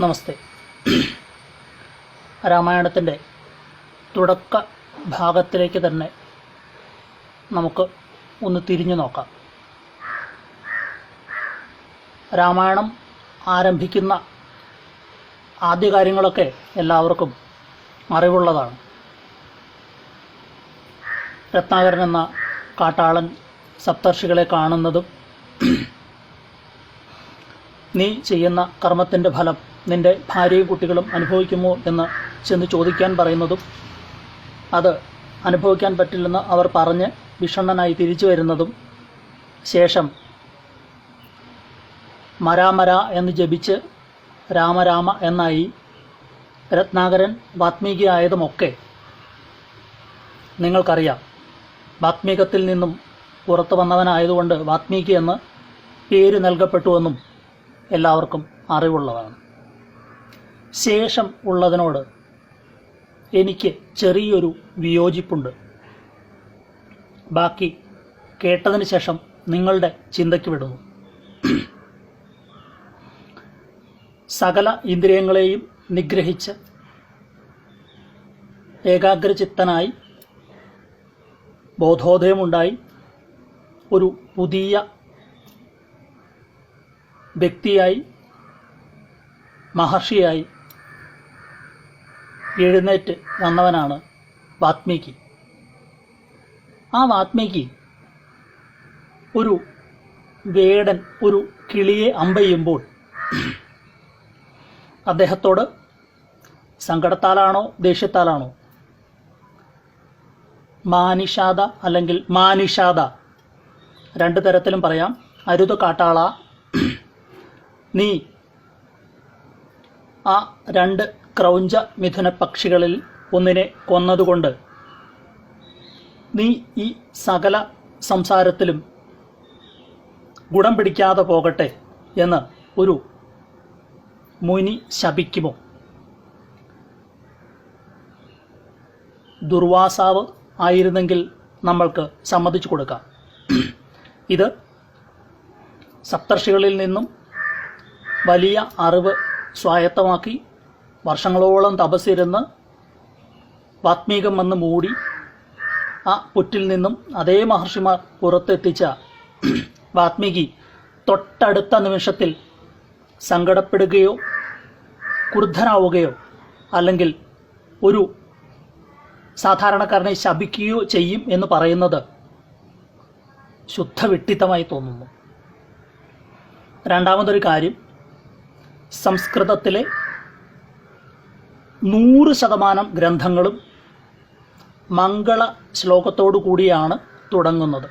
നമസ്തേ. രാമായണത്തിന്റെ തുടക്ക ഭാഗത്തിലേക്ക് തന്നെ നമുക്ക് ഒന്ന് തിരിഞ്ഞു നോക്കാം. രാമായണം ആരംഭിക്കുന്ന ആദ്യ കാര്യങ്ങളൊക്കെ എല്ലാവർക്കും അറിവുള്ളതാണ്. രത്നാകരൻ എന്ന കാട്ടാളൻ സപ്തർഷികളെ കാണുന്നതും നീ ചെയ്യുന്ന കർമ്മത്തിന്റെ ഫലം നിന്റെ ഭാര്യയും കുട്ടികളും അനുഭവിക്കുമോ എന്ന് ചെന്ന് ചോദിക്കാൻ പറയുന്നതും അത് അനുഭവിക്കാൻ പറ്റില്ലെന്ന് അവർ പറഞ്ഞ് വിഷണ്ണനായി തിരിച്ചു വരുന്നതും ശേഷം മരാമര എന്ന് ജപിച്ച് രാമരാമ എന്നായി രത്നാകരൻ വാത്മീകിയായതുമൊക്കെ നിങ്ങൾക്കറിയാം. വാത്മീകത്തിൽ നിന്നും പുറത്തു വന്നവനായതുകൊണ്ട് വാത്മീകി എന്ന് പേര് നൽകപ്പെട്ടുവെന്നും എല്ലാവർക്കും അറിവുള്ളതാണ്. ശേഷം ഉള്ളതിനോട് എനിക്ക് ചെറിയൊരു വിയോജിപ്പുണ്ട്. ബാക്കി കേട്ടതിന് ശേഷം നിങ്ങളുടെ ചിന്തയ്ക്ക് വിടുന്നു. സകല ഇന്ദ്രിയങ്ങളെയും നിഗ്രഹിച്ച് ഏകാഗ്രചിത്തനായി ബോധോദയമുണ്ടായി ഒരു പുതിയ വ്യക്തിയായി മഹർഷിയായി എഴുന്നേറ്റ് വന്നവനാണ് വാത്മീകി. ആ വാത്മീകി ഒരു വേടൻ ഒരു കിളിയെ അമ്പെയ്യുമ്പോൾ അദ്ദേഹത്തോട് സങ്കടത്താലാണോ ദേഷ്യത്താലാണോ? മാനിഷാദ അല്ലെങ്കിൽ മാനിഷാദ രണ്ട് തരത്തിലും പറയാം. അരുത് കാട്ടാള നീ ആ രണ്ട് ക്രൗഞ്ച മിഥുന പക്ഷികളിൽ ഒന്നിനെ കൊന്നതുകൊണ്ട് നീ ഈ സകല സംസാരത്തിലും ഗുണം പിടിക്കാതെ പോകട്ടെ എന്ന് ഒരു മുനി ശപിക്കുമോ? ദുർവാസാവ് ആയിരുന്നെങ്കിൽ നമ്മൾക്ക് സമ്മതിച്ചു കൊടുക്കാം. ഇത് സപ്തർഷികളിൽ നിന്നും വലിയ അറിവ് സ്വായത്തമാക്കി വർഷങ്ങളോളം തപസ്സിരുന്ന് വാത്മീകം വന്ന് മൂടി ആ പുറ്റിൽ നിന്നും അതേ മഹർഷിമാർ പുറത്തെത്തിച്ച വാത്മീകി തൊട്ടടുത്ത നിമിഷത്തിൽ സങ്കടപ്പെടുകയോ ക്രുദ്ധനാവുകയോ അല്ലെങ്കിൽ ഒരു സാധാരണക്കാരനെ ശപിക്കുകയോ ചെയ്യും എന്ന് പറയുന്നത് ശുദ്ധ വിട്ടിത്തമായി തോന്നുന്നു. രണ്ടാമതൊരു കാര്യം സംസ്കൃതത്തിലെ നൂറ് ശതമാനം ഗ്രന്ഥങ്ങളും മംഗള ശ്ലോകത്തോടു കൂടിയാണ് തുടങ്ങുന്നത്.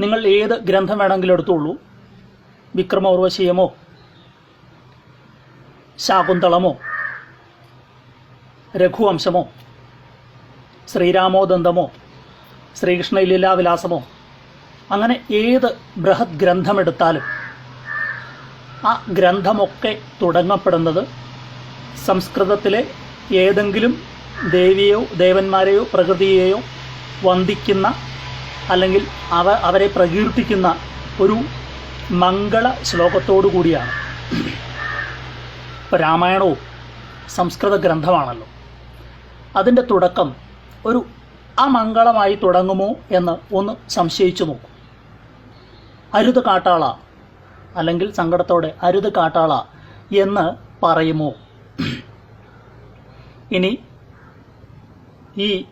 നിങ്ങൾ ഏത് ഗ്രന്ഥം വേണമെങ്കിലും എടുത്തോളൂ. വിക്രമോർവശീയമോ? ശാകുന്തളമോ? രഘുവംശമോ? ശ്രീരാമോദന്തമോ? ശ്രീകൃഷ്ണ ലീലാവിലാസമോ അങ്ങനെ ഏത് ബൃഹത് ഗ്രന്ഥമെടുത്താലും ആ ഗ്രന്ഥമൊക്കെ തുടങ്ങപ്പെടുന്നത് സംസ്കൃതത്തിലെ ഏതെങ്കിലും ദേവിയോ ദേവന്മാരെയോ പ്രകൃതിയെയോ വന്ദിക്കുന്ന അല്ലെങ്കിൽ അവ അവരെ പ്രകീർത്തിക്കുന്ന ഒരു മംഗള ശ്ലോകത്തോടു കൂടിയാണ്. ഇപ്പോൾ രാമായണവും സംസ്കൃത ഗ്രന്ഥമാണല്ലോ. അതിന്റെ തുടക്കം ഒരു അമംഗളമായി തുടങ്ങുമോ എന്ന് ഒന്ന് സംശയിച്ചു നോക്കും. അരുത് കാട്ടാള അല്ലെങ്കിൽ സങ്കടത്തോടെ അരുത് കാട്ടാള എന്ന് പറയുമോ? ഇനി ഈ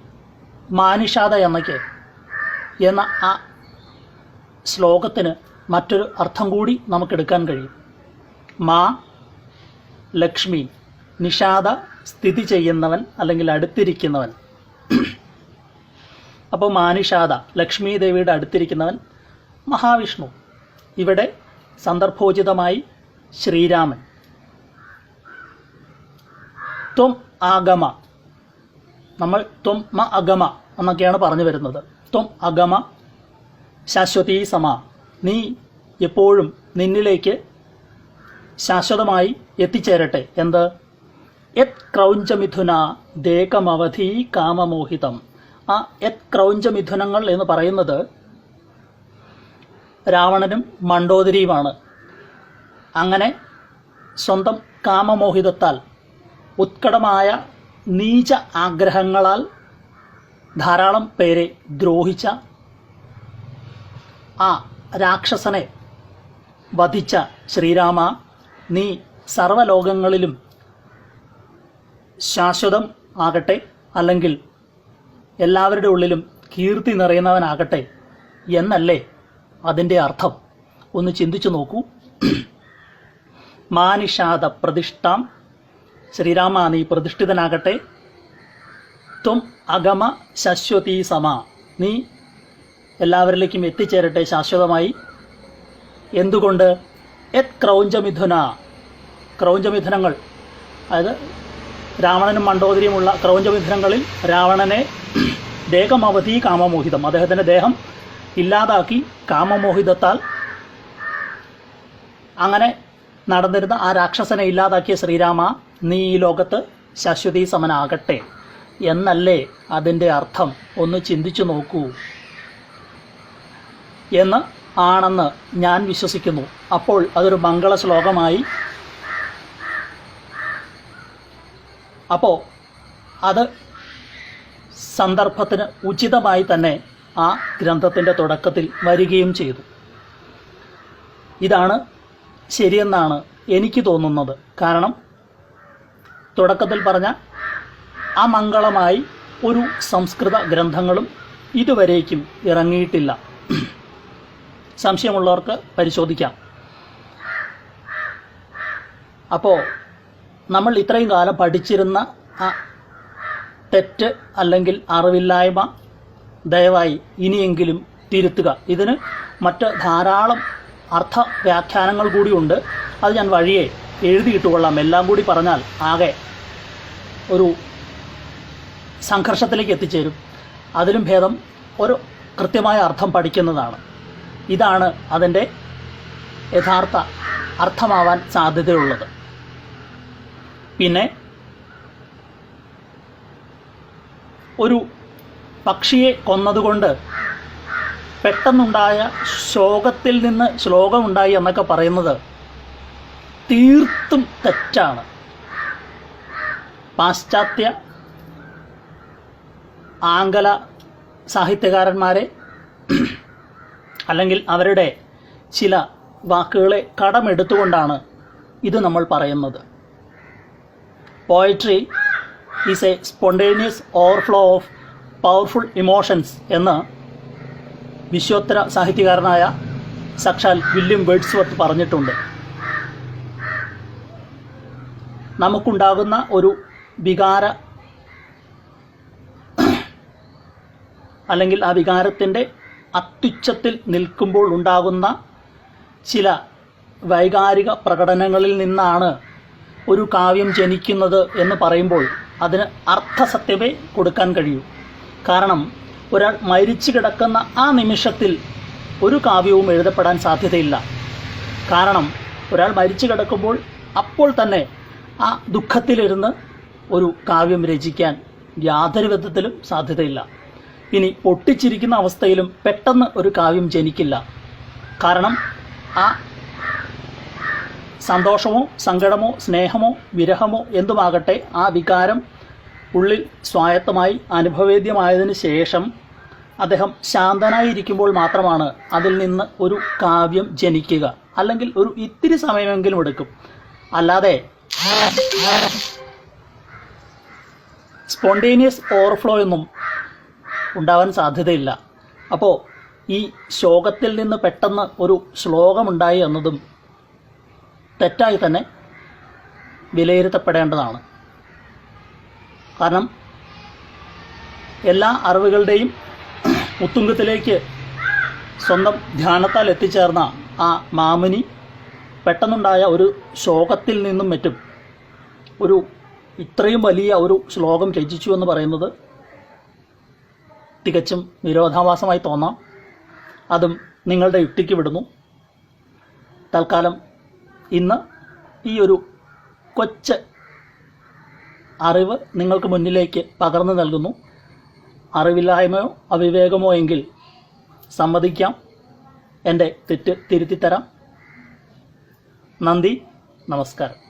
മാനിഷാദ എന്നയ്ക്ക് എന്ന ആ ശ്ലോകത്തിന് മറ്റൊരു അർത്ഥം കൂടി നമുക്കെടുക്കാൻ കഴിയും. മാ ലക്ഷ്മി നിഷാദ സ്ഥിതി ചെയ്യുന്നവൻ അല്ലെങ്കിൽ അടുത്തിരിക്കുന്നവൻ. അപ്പോൾ മാനിഷാദ ലക്ഷ്മി ദേവിയുടെ അടുത്തിരിക്കുന്നവൻ മഹാവിഷ്ണു. ഇവിടെ സന്ദർഭോചിതമായി ശ്രീരാമൻ. ത്വം ആഗമ നമ്മൾ ത്വം മ അഗമ എന്നൊക്കെയാണ് പറഞ്ഞു വരുന്നത്. ത്വം അഗമ ശാശ്വതീ സമ. നീ എപ്പോഴും നിന്നിലേക്ക് ശാശ്വതമായി എത്തിച്ചേരട്ടെ. എന്ത്? യത് ക്രൗഞ്ചമിഥുന ദേകമവധി കാമമോഹിതം. ആ യത് ക്രൗഞ്ചമിഥുനങ്ങൾ എന്ന് പറയുന്നത് രാവണനും മണ്ടോദരിയുമാണ്. അങ്ങനെ സ്വന്തം കാമമോഹിതത്താൽ ഉത്കടമായ നീച ആഗ്രഹങ്ങളാൽ ധാരാളം പേരെ ദ്രോഹിച്ച ആ രാക്ഷസനെ വധിച്ച ശ്രീരാമ നീ സർവലോകങ്ങളിലും ശാശ്വതം ആകട്ടെ അല്ലെങ്കിൽ എല്ലാവരുടെ ഉള്ളിലും കീർത്തി നിറയുന്നവനാകട്ടെ എന്നല്ലേ അതിന്റെ അർത്ഥം? ഒന്ന് ചിന്തിച്ചു നോക്കൂ. മാനിഷാദ പ്രതിഷ്ഠാം ശ്രീരാമ നീ പ്രതിഷ്ഠിതനാകട്ടെ. ത്വം അഗമ ശശ്വതി സമ. നീ എല്ലാവരിലേക്കും എത്തിച്ചേരട്ടെ ശാശ്വതമായി. എന്തുകൊണ്ട്? എത് ക്രൗഞ്ചമിഥുന. ക്രൗഞ്ചമിഥുനങ്ങൾ. അതായത് രാവണനും മണ്ഡോദരിയുമുള്ള ക്രൗഞ്ചമിഥുനങ്ങളിൽ രാവണനെ ദേഹമവധി കാമമോഹിതം. അദ്ദേഹത്തിന്റെ ദേഹം ഇല്ലാതാക്കി കാമമോഹിതത്താൽ അങ്ങനെ നടന്നിരുന്ന ആ രാക്ഷസനെ ഇല്ലാതാക്കിയ ശ്രീരാമ നീ ഈ ലോകത്ത് ശാശ്വതി സമനാകട്ടെ എന്നല്ലേ അതിന്റെ അർത്ഥം? ഒന്ന് ചിന്തിച്ചു നോക്കൂ. എന്ന് ആണെന്ന് ഞാൻ വിശ്വസിക്കുന്നു. അപ്പോൾ അതൊരു മംഗള ശ്ലോകമായി അപ്പോൾ അത് സന്ദർഭത്തിന് ഉചിതമായി തന്നെ ആ ഗ്രന്ഥത്തിന്റെ തുടക്കത്തിൽ വരികയും ചെയ്തു. ഇതാണ് ശരിയെന്നാണ് എനിക്ക് തോന്നുന്നത്. കാരണം തുടക്കത്തിൽ പറഞ്ഞ അമംഗളമായി ഒരു സംസ്കൃത ഗ്രന്ഥങ്ങളും ഇതുവരേക്കും ഇറങ്ങിയിട്ടില്ല. സംശയമുള്ളവർക്ക് പരിശോധിക്കാം. അപ്പോൾ നമ്മൾ ഇത്രയും കാലം പഠിച്ചിരുന്ന ആ തെറ്റ് അല്ലെങ്കിൽ അറിവില്ലായ്മ ദയവായി ഇനിയെങ്കിലും തിരുത്തുക. ഇതിന് മറ്റ് ധാരാളം അർത്ഥ വ്യാഖ്യാനങ്ങൾ കൂടിയുണ്ട്. അത് ഞാൻ വഴിയെ എഴുതി കൊള്ളാം. എല്ലാം കൂടി പറഞ്ഞാൽ ആകെ ഒരു സംഘർഷത്തിലേക്ക് എത്തിച്ചേരും. അതിലും ഭേദം ഒരു കൃത്യമായ അർത്ഥം പഠിക്കുന്നതാണ്. ഇതാണ് അതിന്റെ യഥാർത്ഥ അർത്ഥമാവാൻ സാധ്യതയുള്ളത്. പിന്നെ ഒരു പക്ഷിയെ കൊന്നതുകൊണ്ട് പെട്ടെന്നുണ്ടായ ശോകത്തിൽ നിന്ന് ശ്ലോകമുണ്ടായി എന്നൊക്കെ പറയുന്നത് തീർത്തും തെറ്റാണ്. പാശ്ചാത്യ ആംഗല സാഹിത്യകാരന്മാരെ അല്ലെങ്കിൽ അവരുടെ ചില വാക്കുകളെ കടമെടുത്തുകൊണ്ടാണ് ഇത് നമ്മൾ പറയുന്നത്. Poetry is a spontaneous overflow of powerful emotions എന്ന് വിശ്വോത്തര സാഹിത്യകാരനായ സക്ഷാൽ വില്യം വേഡ്സ്വർത്ത് പറഞ്ഞിട്ടുണ്ട്. നമുക്കുണ്ടാകുന്ന ഒരു വികാര അല്ലെങ്കിൽ ആ വികാരത്തിന്റെ അത്യുച്ചത്തിൽ നിൽക്കുമ്പോൾ ഉണ്ടാകുന്ന ചില വൈകാരിക പ്രകടനങ്ങളിൽ നിന്നാണ് ഒരു കാവ്യം ജനിക്കുന്നത് എന്ന് പറയുമ്പോൾ അതിന് അർത്ഥസത്യമേ കൊടുക്കാൻ കഴിയൂ. കാരണം ഒരാൾ മരിച്ചു കിടക്കുന്ന ആ നിമിഷത്തിൽ ഒരു കാവ്യവും എഴുതപ്പെടാൻ സാധ്യതയില്ല. കാരണം ഒരാൾ മരിച്ചു കിടക്കുമ്പോൾ അപ്പോൾ തന്നെ ആ ദുഃഖത്തിലിരുന്ന് ഒരു കാവ്യം രചിക്കാൻ യാതൊരു വിധത്തിലും സാധ്യതയില്ല. ഇനി ഒട്ടിച്ചിരിക്കുന്ന അവസ്ഥയിലും പെട്ടെന്ന് ഒരു കാവ്യം ജനിക്കില്ല. കാരണം ആ സന്തോഷമോ സങ്കടമോ സ്നേഹമോ വിരഹമോ എന്തുമാകട്ടെ ആ വികാരം ഉള്ളിൽ സ്വായത്തമായി അനുഭവേദ്യമായതിനു ശേഷം അദ്ദേഹം ശാന്തനായിരിക്കുമ്പോൾ മാത്രമാണ് അതിൽ നിന്ന് ഒരു കാവ്യം ജനിക്കുക. അല്ലെങ്കിൽ ഒരു ഇത്തിരി സമയമെങ്കിലും എടുക്കും. അല്ലാതെ സ്പോണ്ടേനിയസ് ഓവർഫ്ലോ ഒന്നും ഉണ്ടാവാൻ സാധ്യതയില്ല. അപ്പോൾ ഈ ശോകത്തിൽ നിന്ന് പെട്ടെന്ന് ഒരു ശ്ലോകമുണ്ടായി എന്നതും തെറ്റായി തന്നെ വിലയിരുത്തപ്പെടേണ്ടതാണ്. കാരണം എല്ലാ അറിവുകളുടെയും ഉത്തുംഗത്തിലേക്ക് സ്വന്തം ധ്യാനത്താൽ എത്തിച്ചേർന്ന ആ മാമുനി പെട്ടെന്നുണ്ടായ ഒരു ശോകത്തിൽ നിന്നും മറ്റും ഒരു ഇത്രയും വലിയ ഒരു ശ്ലോകം രചിച്ചു എന്ന് പറയുന്നത് തികച്ചും വിരോധാഭാസമായി തോന്നാം. അതും നിങ്ങളുടെ യുക്തിക്ക് വിടുന്നു. തൽക്കാലം ഇന്ന് ഈ ഒരു കൊച്ച് അറിവ് നിങ്ങൾക്ക് മുന്നിലേക്ക് പകർന്നു നൽകുന്നു. അറിവില്ലായ്മയോ അവിവേകമോ എങ്കിൽ സമ്മതിക്കാം. എന്റെ തെറ്റ് തിരുത്തിത്തരാം. നന്ദി. നമസ്കാരം.